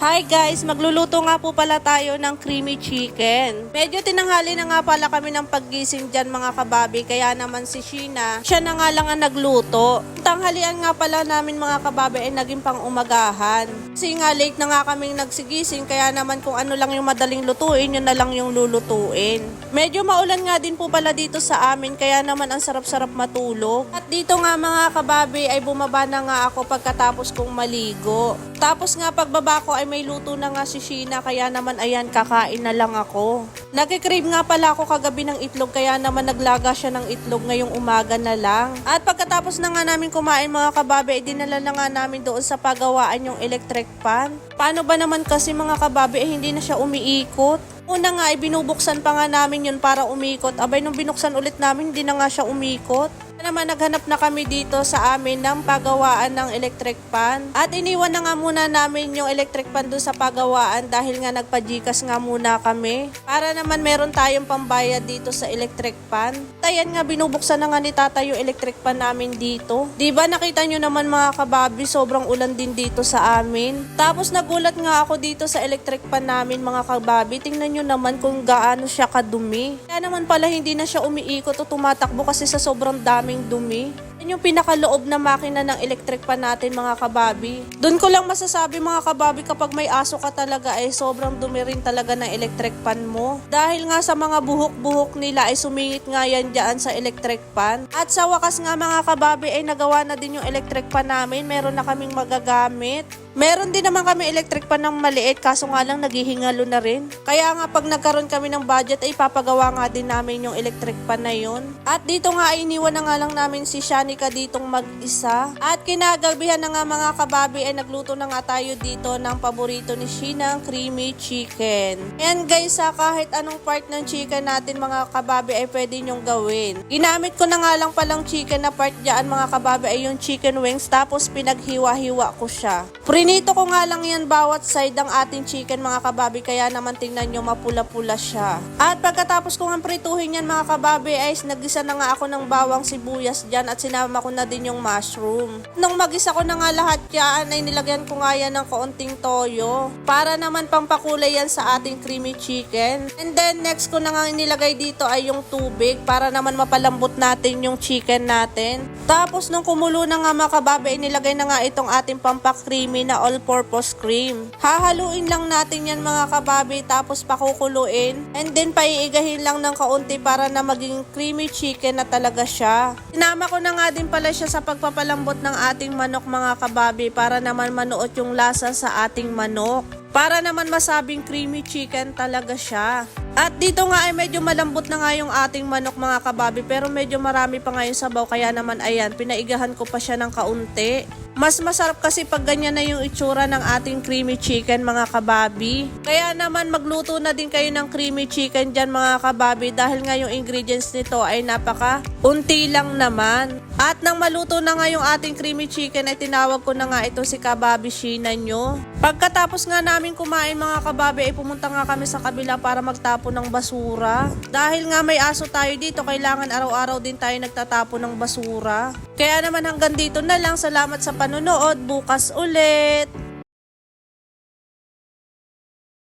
Hi guys, magluluto nga po pala tayo ng creamy chicken. Medyo tinanghali na nga pala kami ng paggising dyan mga kababi, kaya naman si Sheena, siya na nga lang ang nagluto. Tanghalian nga pala namin mga kababi ay naging pang umagahan. Kasi nga late na nga kaming nagsigising, kaya naman kung ano lang yung madaling lutuin, yun na lang yung lulutuin. Medyo maulan nga din po pala dito sa amin, kaya naman ang sarap-sarap matulog. At dito nga mga kababi ay bumaba na nga ako pagkatapos kong maligo. Tapos nga pagbaba ko ay may luto na nga si Sheena kaya naman ayan kakain na lang ako. Nagkikrave nga pala ako kagabi ng itlog kaya naman naglaga siya ng itlog ngayong umaga na lang. At pagkatapos na nga namin kumain mga kababe, ay dinala na nga namin doon sa pagawaan yung electric pan. Paano ba naman kasi mga kababe eh, hindi na siya umiikot? Una nga ay binubuksan pa nga namin yun para umikot. Abay nung binuksan ulit namin hindi na nga siya umikot. Naman naghanap na kami dito sa amin ng pagawaan ng electric pan. At iniwan na nga muna namin yung electric pan doon sa pagawaan dahil nga nagpajikas nga muna kami. Para naman meron tayong pambayad dito sa electric pan. Tayan nga binubuksan na nga ni tata yung electric pan namin dito. Di ba nakita nyo naman mga kababi sobrang ulan din dito sa amin. Tapos nagulat nga ako dito sa electric pan namin mga kababi. Tingnan nyo naman kung gaano siya kadumi. Kaya naman pala hindi na siya umiikot o tumatakbo kasi sa sobrang daming dumi. Yan yung pinakaloob na makina ng electric pan natin mga kababi. Doon ko lang masasabi mga kababi kapag may aso ka talaga ay sobrang dumi rin talaga ng electric pan mo. Dahil nga sa mga buhok-buhok nila ay sumingit nga yan dyan sa electric pan. At sa wakas nga mga kababi ay nagawa na din yung electric pan namin. Meron na kaming magagamit. Meron din naman kami electric pan ng maliit kaso nga lang naghihingalo na rin. Kaya nga pag nagkaroon kami ng budget ay papagawa nga din namin yung electric pan na yun. At dito nga ay iniwan na nga lang namin si Shanika ditong mag-isa. At kinagabihan na nga mga kababi ay nagluto na nga tayo dito ng paborito ni Sheena, creamy chicken. And guys ha, kahit anong part ng chicken natin mga kababi ay pwede nyong gawin. Ginamit ko na nga lang palang chicken na part dyan mga kababi ay yung chicken wings tapos pinaghiwa-hiwa ko siya. Prinito ko nga lang yan bawat side ng ating chicken mga kababi kaya naman tingnan nyo mapula-pula siya. At pagkatapos ko nga prituhin yan mga kababi ay nagisa na nga ako ng bawang sibuyas dyan at sinama ko na din yung mushroom. Nung magisa ko na nga lahat yan ay nilagyan ko nga yan ng kaunting toyo para naman pampakulay yan sa ating creamy chicken. And then next ko na nga nilagay dito ay yung tubig para naman mapalambot natin yung chicken natin. Tapos nung kumulo na nga mga kababi ay nilagay na nga itong ating pampa-creamy na all-purpose cream. Hahaluin lang natin yan mga kababi tapos pakukuluin and then paiigahin lang ng kaunti para na maging creamy chicken na talaga siya. Sinama ko na nga din pala siya sa pagpapalambot ng ating manok mga kababi para naman manuot yung lasa sa ating manok. Para naman masabing creamy chicken talaga siya. At dito nga ay medyo malambot na nga yung ating manok mga kababi pero medyo marami pa nga yung sabaw kaya naman ayan pinaigahan ko pa siya ng kaunti. Mas masarap kasi pag ganyan na yung itsura ng ating creamy chicken mga kababi. Kaya naman magluto na din kayo ng creamy chicken dyan mga kababi dahil nga yung ingredients nito ay napaka unti lang naman. At nang maluto na nga yung ating creamy chicken ay tinawag ko na nga ito si Kababi Sheena nyo. Pagkatapos nga namin kumain mga kababi ay pumunta nga kami sa kabila para magtapon ng basura. Dahil nga may aso tayo dito kailangan araw-araw din tayo nagtatapon ng basura. Kaya naman hanggang dito na lang. Salamat sa panonood. Bukas ulit.